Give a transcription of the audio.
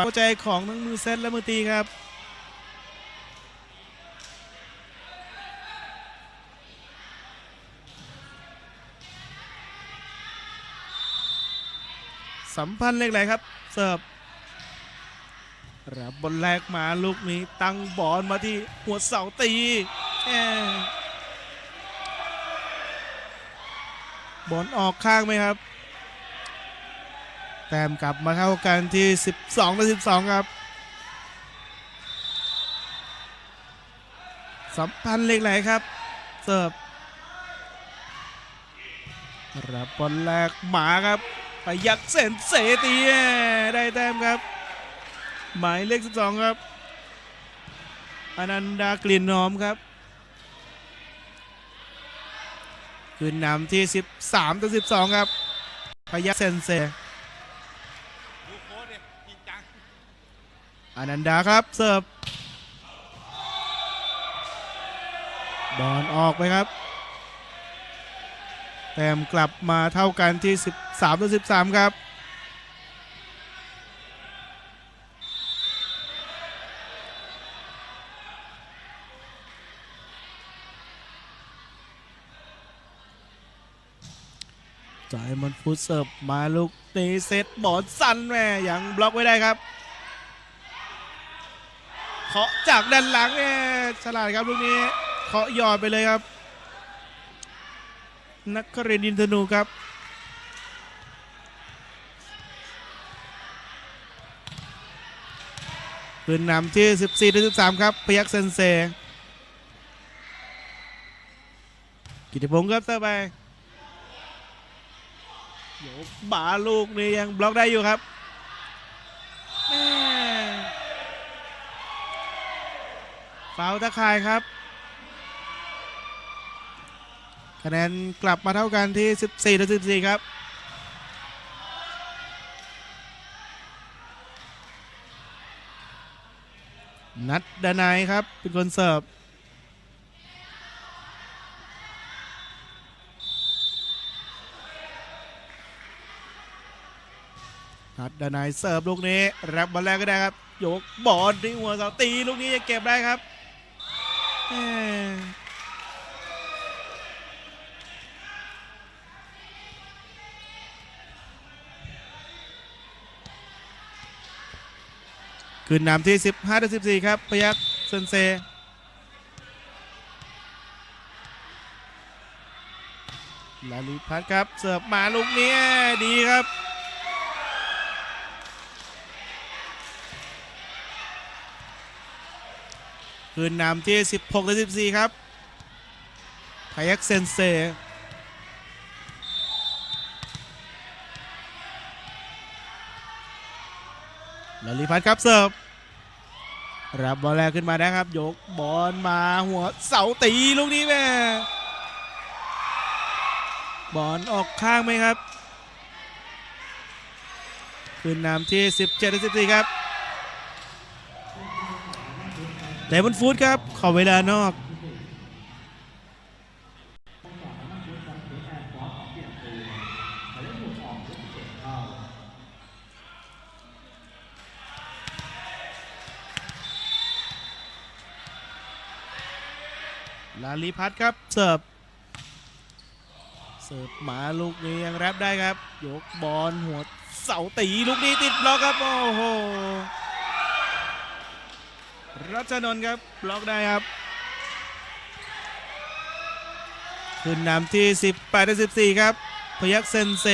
ความเข้าใจของทั้งมือเซตและมือตีครับสัมพันธ์เล็กไหลครับ เสิร์ฟรับบอลแรกมาลูกนี้ตั้งบอลมาที่หัวเสาตีบอลออกข้างไหมครับ แต้มกลับมาเท่ากันที่ 12ต่อ12 ครับ สัมพันธ์เล็กไหลครับ เสิร์ฟรับบอลแรกหมาครับไปยักเส้นเสตียได้แต้มครับ หมายเลข 12 ครับอนันดากลิ่นหอมครับขึ้นนำที่ 13ต่อ12 ครับพยักเซนเซ ดูโค้ดดิจริงจัง อนันดาครับเสิร์ฟบอลออกไปครับ แต้มกลับมาเท่ากันที่ 13ต่อ13 ครับ จ่ายมันฟุตเสิร์ฟมาลูกนี้เซตบอลสั้นแม่ยังบล็อกไว้ได้ครับ เคาะจากด้านหลังเนี่ยฉลาดครับลูกนี้เคาะยอดไปเลยครับ นักครินทร์อินทนูครับคืนนำที่ 14ถึง13 ครับ พยักเซนเซ กิติพงศ์ครับเตอร์ไปโยบาลูกนี้ยังบล็อกได้อยู่ครับแม่ ฟาวตะข่ายครับ คะแนนกลับมาเท่ากันที่ 14ต่อ14 ครับ นัดดานายครับ เป็นคนเสิร์ฟนัดดานายเสิร์ฟลูกนี้ รับบอลแรกก็ได้ครับ ยกบอลที่หัวเสาตีลูกนี้ยังเก็บได้ครับ แหม่คืนนำที่ 15ต่อ14 ครับ พยักเซนเซ ลาลิพัทครับ เสิร์ฟมาลูกนี้ดีครับ คืนนำที่ 16ต่อ14 ครับพยักเซนเซลลิพัทครับเสิร์ฟรับบอลแรกขึ้นมานะครับ ยกบอลมาหัวเสาตีลูกนี้แม่บอลออกข้างไหมครับ คืนนำที่ 17-14 ครับ เลมอนฟูดครับขอเวลานอกลาลีพัทครับ เสิร์ฟ เสิร์ฟมาลูกนี้ยังแรปได้ครับ ยกบอลหัวเสาตีลูกนี้ติดบล็อกครับ โอ้โห รัชนนท์ครับบล็อกได้ครับ ขึ้นนำที่ 18-14 ครับ พยักเซนเซ